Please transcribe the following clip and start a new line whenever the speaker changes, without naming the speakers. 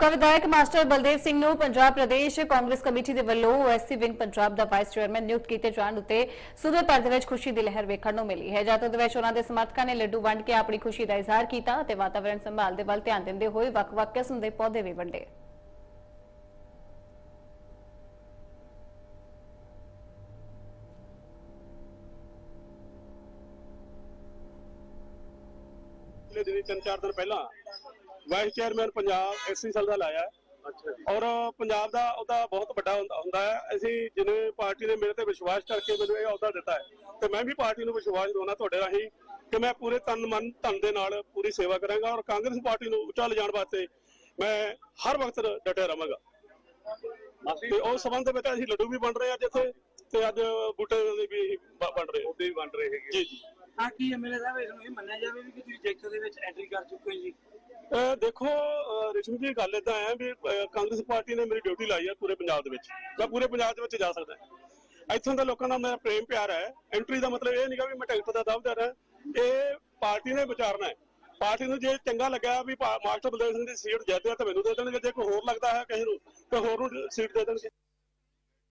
ਸਾਬਕਾ ਵਿਧਾਇਕ ਮਾਸਟਰ ਬਲਦੇਵ ਸਿੰਘ ਨੂੰ ਪੰਜਾਬ ਪ੍ਰਦੇਸ਼ ਕਾਂਗਰਸ ਕਮੇਟੀ ਦੇ ਵੱਲੋਂ ਓਐਸਸੀ ਵਿੰਗ ਪੰਜਾਬ ਦਾ ਵਾਈਸ ਚੇਅਰਮੈਨ ਨਿਯੁਕਤ ਕੀਤੇ ਜਾਣ ਉੱਤੇ ਸੂਬੇ ਭਰ ਦੇ ਵਿੱਚ ਖੁਸ਼ੀ ਦੀ ਲਹਿਰ ਵੇਖਣ ਨੂੰ ਮਿਲੀ ਹੈ। ਜਦ ਦੇ ਵਿੱਚ ਉਹਨਾਂ ਦੇ ਸਮਰਥਕਾਂ ਨੇ ਲੱਡੂ ਵੰਡ ਕੇ ਆਪਣੀ ਖੁਸ਼ੀ ਦਾ ਇਜ਼ਹਾਰ ਕੀਤਾ ਅਤੇ ਵਾਤਾਵਰਣ ਸੰਭਾਲ ਦੇ ਵੱਲ ਧਿਆਨ ਦਿੰਦੇ ਹੋਏ ਵੱਖ-ਵੱਖ ਕਿਸਮ ਦੇ ਪੌਦੇ ਵੀ ਵੰਡੇ।
ਪਿਛਲੇ ਤਿੰਨ ਚਾਰ ਦਿਨ ਪਹਿਲਾਂ vice chairman Punjab SC cell ਦਾ ਲਾਇਆ ਅੱਛਾ ਜੀ। ਔਰ ਪੰਜਾਬ ਦਾ ਉਹਦਾ ਬਹੁਤ ਵੱਡਾ ਹੁੰਦਾ ਹੈ। ਅਸੀਂ ਜਿਵੇਂ ਪਾਰਟੀ ਨੇ ਮੇਰੇ ਤੇ ਵਿਸ਼ਵਾਸ ਕਰਕੇ ਮੈਨੂੰ ਇਹ ਅਹੁਦਾ ਦਿੱਤਾ ਹੈ ਤੇ ਮੈਂ ਵੀ ਪਾਰਟੀ ਨੂੰ ਵਿਸ਼ਵਾਸ ਦਿਵਾਉਣਾ ਤੁਹਾਡੇ ਰਾਹੀਂ ਕਿ ਮੈਂ ਪੂਰੇ ਤਨ ਮਨ ਧਨ ਦੇ ਨਾਲ ਪੂਰੀ ਸੇਵਾ ਕਰਾਂਗਾ ਔਰ ਕਾਂਗਰਸ ਪਾਰਟੀ ਨੂੰ ਉੱਚਾ ਲਿਜਾਣ ਵਾਸਤੇ ਮੈਂ ਹਰ ਵਕਤ ਡਟਿਆ ਰਵਾਂਗਾ ਤੇ ਉਸ ਸੰਬੰਧ ਦੇ ਵਿੱਚ ਅਸੀਂ ਲੱਡੂ ਵੀ ਵੰਡ ਰਹੇ ਹਾਂ ਜਿੱਥੇ ਤੇ ਅੱਜ ਬੂਟੇ ਦੇ ਵੀ ਵੰਡ ਰਹੇ ਹਾਂ।
ਉਹਦੇ ਵੀ ਵੰਡ ਰਹੇ ਹੈਗੇ।
ਜੀ ਜੀ।
ਹਾਂ ਕੀ ਐਮਐਲਏ ਸਾਹਿਬ ਇਸ ਨੂੰ ਇਹ ਮੰਨਿਆ ਜਾਵੇ ਵੀ ਕਿ ਤੁਸੀਂ ਜੈਕਟ ਦੇ ਵਿੱਚ ਐਂਟਰੀ ਕਰ ਚੁੱਕੇ ਹੋ ਜੀ?
ਦੇਖੋ, ਅਹ ਰਿਸ਼ਵ ਜੀ, ਗੱਲ ਇਦਾਂ ਹੈ ਵੀ ਕਾਂਗਰਸ ਪਾਰਟੀ ਨੇ ਮੇਰੀ ਡਿਊਟੀ ਲਾਈ ਹੈ ਪੂਰੇ ਪੰਜਾਬ ਦੇ ਵਿੱਚ। ਮੈਂ ਪੂਰੇ ਪੰਜਾਬ ਦੇ ਵਿੱਚ ਜਾ ਸਕਦਾ ਇੱਥੋਂ ਦੇ ਲੋਕਾਂ ਨਾਲ ਮੇਰਾ ਪ੍ਰੇਮ ਪਿਆਰ ਹੈ। ਐਂਟਰੀ ਦਾ ਮਤਲਬ ਇਹ ਨਹੀਂਗਾ ਵੀ ਮੈਂ ਟਿਕਟ ਦਾ ਦਾਅਵੇਦਾਰ ਹਾਂ ਇਹ ਪਾਰਟੀ ਨੇ ਵਿਚਾਰਨਾ ਹੈ। ਪਾਰਟੀ ਨੂੰ ਜੇ ਚੰਗਾ ਲੱਗਾ ਵੀ ਮਾਸਟਰ ਬਲਦੇਵ ਸਿੰਘ ਦੀ ਸੀਟ ਜਿੱਤਿਆ ਤਾਂ ਮੈਨੂੰ ਦੇ ਦੇਣਗੇ। ਜੇ ਕੋਈ ਹੋਰ ਲੱਗਦਾ ਹੈ, ਕਿਸੇ ਨੂੰ ਤਾਂ ਹੋਰ ਨੂੰ ਸੀਟ ਦੇ ਦੇਣਗੇ।